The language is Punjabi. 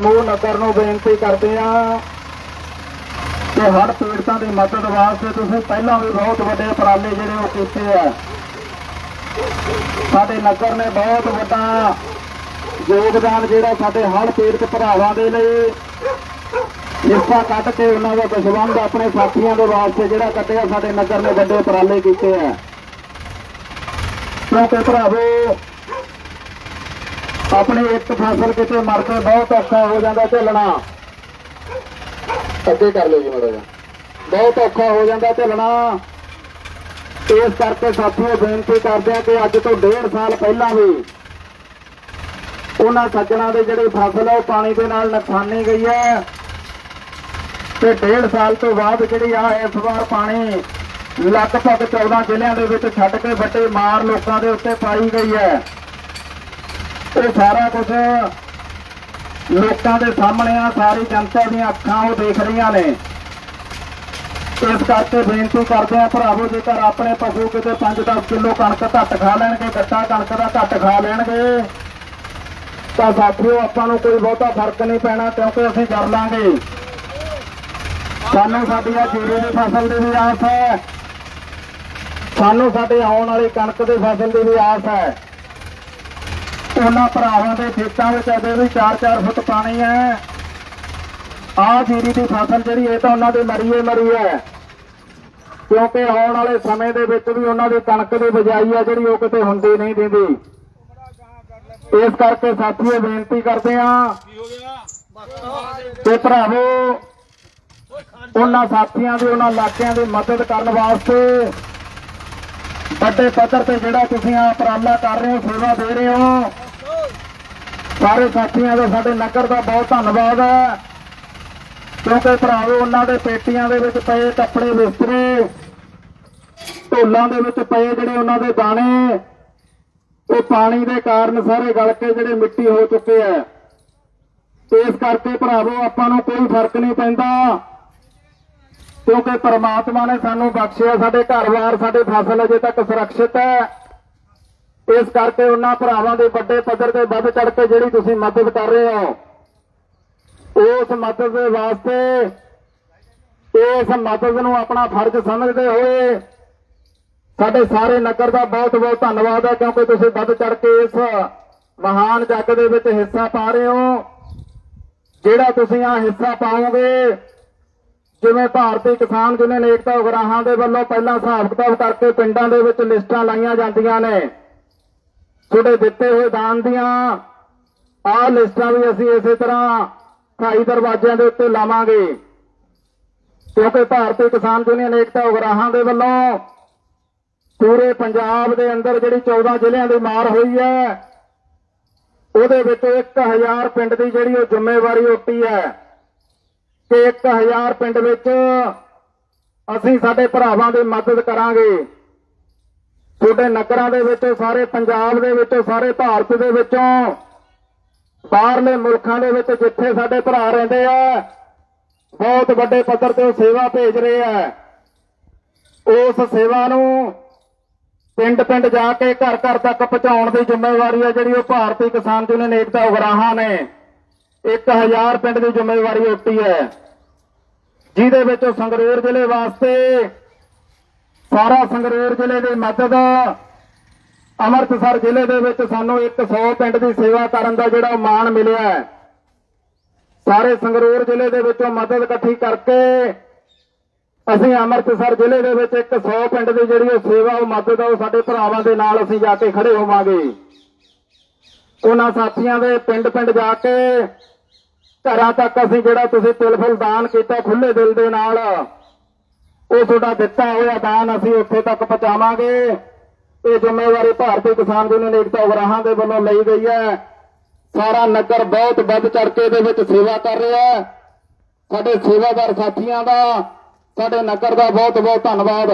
ਸਮੂਹ ਨਗਰ ਨੂੰ ਬੇਨਤੀ ਕਰਦੇ ਆ ਕਿ ਹਰ ਪੀੜਤਾਂ ਦੀ ਮਦਦ ਵਾਸਤੇ ਤੁਸੀਂ ਪਹਿਲਾਂ ਵੀ ਬਹੁਤ ਵੱਡੇ ਉਪਰਾਲੇ ਜਿਹੜੇ ਉਹ ਕੀਤੇ ਆ। ਸਾਡੇ ਨਗਰ ਨੇ ਬਹੁਤ ਵੱਡਾ ਯੋਗਦਾਨ ਜਿਹੜਾ ਸਾਡੇ ਹਰ ਪੀੜਤ ਭਰਾਵਾਂ ਦੇ ਲਈ ਹਿੱਸਾ ਕੱਢ ਕੇ ਉਹਨਾਂ ਦਾ ਦਸਵੰਧ ਆਪਣੇ ਸਾਥੀਆਂ ਦੇ ਵਾਸਤੇ ਜਿਹੜਾ ਕੱਟਿਆ ਸਾਡੇ ਨਗਰ ਨੇ ਵੱਡੇ ਉਪਰਾਲੇ ਕੀਤੇ ਆ। ਕਿਉਂਕਿ ਭਰਾਵੋ ਆਪਣੀ ਇੱਕ ਫਸਲ ਕਿਤੇ ਮਰ ਕੇ ਬਹੁਤ ਔਖਾ ਹੋ ਜਾਂਦਾ ਝੱਲਣਾ। ਅੱਗੇ ਕਰ ਲਓ ਜੀ ਮਾੜਾ ਬਹੁਤ ਔਖਾ ਹੋ ਜਾਂਦਾ ਝੱਲਣਾ। ਇਸ ਕਰਕੇ ਸਾਥੀਓ ਬੇਨਤੀ ਕਰਦੇ ਆ ਕਿ ਅੱਜ ਤੋਂ ਡੇਢ ਸਾਲ ਪਹਿਲਾਂ ਵੀ ਉਹਨਾਂ ਸੱਜਣਾ ਦੇ ਜਿਹੜੀ ਫਸਲ ਹੈ ਉਹ ਪਾਣੀ ਦੇ ਨਾਲ ਨੁਕਸਾਨੀ ਗਈ ਹੈ ਤੇ ਡੇਢ ਸਾਲ ਤੋਂ ਬਾਅਦ ਜਿਹੜੀ ਆ ਇਸ ਵਾਰ ਪਾਣੀ ਲਗਭਗ 14 ਜ਼ਿਲ੍ਹਿਆਂ ਦੇ ਵਿੱਚ ਛੱਡ ਕੇ ਵੱਡੇ ਮਾਰ ਲੋਕਾਂ ਦੇ ਉੱਤੇ ਪਾਈ ਗਈ ਹੈ। ਇਹ ਸਾਰਾ ਕੁਝ ਲੋਕਾਂ ਦੇ ਸਾਹਮਣੇ ਆ, ਸਾਰੀ ਜਨਤਾ ਦੀਆਂ ਅੱਖਾਂ ਉਹ ਦੇਖ ਰਹੀਆਂ ਨੇ। ਇਸ ਕਰਕੇ ਬੇਨਤੀ ਕਰਦੇ ਆ ਭਰਾਵੋ, ਜੇਕਰ ਆਪਣੇ ਪਸ਼ੂ ਕਿਤੇ 5-10 ਕਿਲੋ ਕਣਕ ਘੱਟ ਖਾ ਲੈਣਗੇ, ਗੱਟਾ ਕਣਕ ਦਾ ਘੱਟ ਖਾ ਲੈਣਗੇ, ਤਾਂ ਸਾਥੀਓ ਆਪਾਂ ਨੂੰ ਕੋਈ ਬਹੁਤਾ ਫ਼ਰਕ ਨਹੀਂ ਪੈਣਾ, ਕਿਉਂਕਿ ਅਸੀਂ ਕਰ ਲਾਂਗੇ। ਸਾਨੂੰ ਸਾਡੀ ਆ ਜੀਰੇ ਦੀ ਫਸਲ ਦੀ ਵੀ ਆਸ ਹੈ। ਸਾਨੂੰ ਸਾਡੇ ਆਉਣ ਵਾਲੀ ਕਣਕ ਦੀ ਫਸਲ ਦੀ ਵੀ ਆਸ ਹੈ। ਉਹਨਾਂ ਭਰਾਵਾਂ ਦੇ ਖੇਤਾਂ ਵਿੱਚ ਅਜੇ ਵੀ 4-4 ਫੁੱਟ ਪਾਣੀ ਹੈ। ਆਹ ਜੀਰੀ ਦੀ ਫਸਲ ਜਿਹੜੀ ਇਹ ਤਾਂ ਉਹਨਾਂ ਦੀ ਮਰੀਏ ਮਰੀ ਹੈ। ਕਿਉਂਕਿ ਆਉਣ ਵਾਲੇ ਸਮੇਂ ਦੇ ਵਿੱਚ ਵੀ ਉਹਨਾਂ ਦੀ ਕਣਕ ਦੀ ਬਜਾਈ ਹੈ ਜਿਹੜੀ ਉਹ ਕਿਤੇ ਹੁੰਦੀ ਨਹੀਂ ਦਿੰਦੀ। ਇਸ ਕਰਕੇ ਸਾਥੀਓ ਬੇਨਤੀ ਕਰਦੇ ਆ ਤੇ ਭਰਾਵੋ, ਉਹਨਾਂ ਸਾਥੀਆਂ ਦੀ, ਉਹਨਾਂ ਇਲਾਕਿਆਂ ਦੀ ਮਦਦ ਕਰਨ ਵਾਸਤੇ ਵੱਡੇ ਪੱਧਰ ਤੇ ਜਿਹੜਾ ਤੁਸੀਂ ਆ ਉਪਰਾਲਾ ਕਰ ਰਹੇ ਹੋ, ਸੇਵਾ ਦੇ ਰਹੇ ਹੋ ਸਾਰੇ ਸਾਥੀਆਂ ਦਾ ਸਾਡੇ ਨਗਰ ਦਾ ਬਹੁਤ ਧੰਨਵਾਦ ਹੈ। ਕਿਉਂਕਿ ਭਰਾਵੋ, ਉਹਨਾਂ ਦੇ ਪੇਟੀਆਂ ਦੇ ਵਿੱਚ ਪਏ ਕੱਪੜੇ ਬਿਸਤਰੇ ਢੋਲਾਂ ਦੇ ਵਿੱਚ ਪਏ ਜਿਹੜੇ ਉਹਨਾਂ ਦੇ ਦਾਣੇ, ਉਹ ਪਾਣੀ ਦੇ ਕਾਰਨ ਸਾਰੇ ਗਲ ਕੇ ਜਿਹੜੇ ਮਿੱਟੀ ਹੋ ਚੁੱਕੇ ਆ ਇਸ ਕਰਕੇ ਭਰਾਵੋ, ਆਪਾਂ ਨੂੰ ਕੋਈ ਫ਼ਰਕ ਨਹੀਂ ਪੈਂਦਾ। ਕਿਉਂਕਿ ਪਰਮਾਤਮਾ ਨੇ ਸਾਨੂੰ ਬਖਸ਼ਿਆ, ਸਾਡੇ ਘਰ-ਬਾਰ ਸਾਡੇ ਫਸਲ ਅਜੇ ਤੱਕ ਸੁਰੱਖਿਅਤ ਹੈ। ਇਸ ਕਰਕੇ ਉਹਨਾਂ ਭਰਾਵਾਂ ਦੇ ਵੱਡੇ ਪੱਧਰ ਤੇ ਵੱਧ ਚੜ ਕੇ ਜਿਹੜੀ ਤੁਸੀਂ ਮਦਦ ਕਰ ਰਹੇ ਹੋ, ਉਸ ਮਦਦ ਦੇ ਵਾਸਤੇ ਇਸ ਮਦਦ ਨੂੰ ਆਪਣਾ ਫਰਜ਼ ਸਮਝਦੇ ਹੋਏ ਸਾਡੇ ਸਾਰੇ ਨਗਰ ਦਾ ਬਹੁਤ ਬਹੁਤ ਧੰਨਵਾਦ ਹੈ, ਕਿਉਂਕਿ ਤੁਸੀਂ ਵੱਧ ਚੜ ਕੇ ਇਸ ਮਹਾਨ ਜੱਗ ਦੇ ਵਿੱਚ ਹਿੱਸਾ ਪਾ ਰਹੇ ਹੋ। ਜਿਹੜਾ ਤੁਸੀਂ ਆ ਹਿੱਸਾ ਪਾਓਗੇ, ਜਿਵੇਂ ਭਾਰਤੀ ਕਿਸਾਨ ਯੂਨੀਅਨ ਏਕਤਾ ਉਗਰਾਹਾਂ ਦੇ ਵੱਲੋਂ ਪਹਿਲਾਂ ਹਿਸਾਬ ਕਿਤਾਬ ਕਰਕੇ ਪਿੰਡਾਂ ਦੇ ਵਿੱਚ ਲਿਸਟਾਂ ਲਾਈਆਂ ਜਾਂਦੀਆਂ ਨੇ। ਤੁਹਾਡੇ ਦਿੱਤੇ ਹੋਏ ਦਾਨ ਦੀਆਂ। ਆਹ ਲਿਸਟਾਂ ਵੀ ਅਸੀਂ ਇਸੇ ਤਰ੍ਹਾਂ ਢਾਈ ਦਰਵਾਜ਼ਿਆਂ ਦੇ ਉੱਤੇ ਲਾਵਾਂਗੇ। ਕਿਉਂਕਿ ਭਾਰਤੀ ਕਿਸਾਨ ਯੂਨੀਅਨ ਏਕਤਾ ਉਗਰਾਹਾਂ ਦੇ ਵੱਲੋਂ ਪੂਰੇ ਪੰਜਾਬ ਦੇ ਅੰਦਰ ਜਿਹੜੀ 14 ਜ਼ਿਲ੍ਹਿਆਂ ਦੀ ਮਾਰ ਹੋਈ ਹੈ, ਉਹਦੇ ਵਿੱਚ 1000 ਪਿੰਡ ਦੀ ਜਿਹੜੀ ਉਹ ਜ਼ਿੰਮੇਵਾਰੀ ਉੱਟੀ ਹੈ ਕਿ 1000 ਪਿੰਡ ਵਿੱਚ ਅਸੀਂ ਸਾਡੇ ਭਰਾਵਾਂ ਦੀ ਮਦਦ ਕਰਾਂਗੇ। ਤੁਹਾਡੇ ਨਗਰਾਂ ਦੇ ਵਿੱਚ, ਸਾਰੇ ਪੰਜਾਬ ਦੇ ਵਿੱਚ, ਸਾਰੇ ਭਾਰਤ ਦੇ ਵਿੱਚੋਂ, ਬਾਹਰਲੇ ਮੁਲਕਾਂ ਦੇ ਵਿੱਚ ਜਿੱਥੇ ਸਾਡੇ ਭਰਾ ਰਹਿੰਦੇ ਆ, ਬਹੁਤ ਵੱਡੇ ਪੱਧਰ ਤੇ ਸੇਵਾ ਭੇਜ ਰਹੇ ਆ। ਉਸ ਸੇਵਾ ਨੂੰ ਪਿੰਡ ਪਿੰਡ ਜਾ ਕੇ ਘਰ ਘਰ ਤੱਕ ਪਹੁੰਚਾਉਣ ਦੀ ਜ਼ਿੰਮੇਵਾਰੀ ਹੈ ਜਿਹੜੀ ਉਹ ਭਾਰਤੀ ਕਿਸਾਨ ਯੂਨੀਅਨ ਏਕਤਾ ਉਗਰਾਹਾਂ ਨੇ। 1000 ਪਿੰਡ ਦੀ ਜ਼ਿੰਮੇਵਾਰੀ ਉੱਟੀ ਹੈ। ਜਿਹਦੇ ਵਿੱਚ ਸੰਗਰੂਰ ਜ਼ਿਲ੍ਹੇ ਵਾਸਤੇ ਸਾਰਾ ਸੰਗਰੂਰ ਜ਼ਿਲ੍ਹੇ ਦੀ ਮਦਦ ਅੰਮ੍ਰਿਤਸਰ ਜ਼ਿਲ੍ਹੇ ਦੇ ਵਿੱਚ ਸਾਨੂੰ 100 ਪਿੰਡ ਦੀ ਸੇਵਾ ਕਰਨ ਦਾ ਜਿਹੜਾ ਮਾਣ ਮਿਲਿਆ ਹੈ। ਸਾਰੇ ਸੰਗਰੂਰ ਜ਼ਿਲ੍ਹੇ ਦੇ ਵਿੱਚੋਂ ਮਦਦ ਇਕੱਠੀ ਕਰਕੇ ਅਸੀਂ ਅੰਮ੍ਰਿਤਸਰ ਜ਼ਿਲ੍ਹੇ ਦੇ ਵਿੱਚ 100 ਪਿੰਡ ਦੀ ਜਿਹੜੀ ਉਹ ਸੇਵਾ, ਉਹ ਮਦਦ ਉਹ ਸਾਡੇ ਭਰਾਵਾਂ ਦੇ ਨਾਲ ਅਸੀਂ ਜਾ ਕੇ ਖੜੇ ਹੋਵਾਂਗੇ। ਉਹਨਾਂ ਸਾਥੀਆਂ ਦੇ ਪਿੰਡ ਪਿੰਡ ਜਾ ਕੇ ਘਰਾਂ ਤੱਕ ਅਸੀਂ ਜਿਹੜਾ ਤੁਸੀਂ ਤਿਲਫੁਲ ਦਾਨ ਕੀਤਾ ਖੁੱਲੇ ਦਿਲ ਦੇ ਨਾਲ ਉਹ ਤੁਹਾਡਾ ਦਿੱਤਾ ਹੋਇਆ ਦਾਨ ਅਸੀਂ ਉੱਥੇ ਤੱਕ ਪਹੁੰਚਾਵਾਂਗੇ। ਇਹ ਜ਼ਿੰਮੇਵਾਰੀ ਭਾਰਤੀ ਕਿਸਾਨ ਯੂਨੀਅਨ ਏਕਤਾ ਉਗਰਾਹਾਂ ਦੇ ਵੱਲੋਂ ਲਈ ਗਈ ਹੈ। ਸਾਰਾ ਨਗਰ ਬਹੁਤ ਵੱਧ ਚੜ ਕੇ ਦੇ ਵਿੱਚ ਸੇਵਾ ਕਰ ਰਿਹਾ ਹੈ। ਸਾਡੇ ਸੇਵਾਦਾਰ ਸਾਥੀਆਂ ਦਾ, ਸਾਡੇ ਨਗਰ ਦਾ ਬਹੁਤ ਬਹੁਤ ਧੰਨਵਾਦ।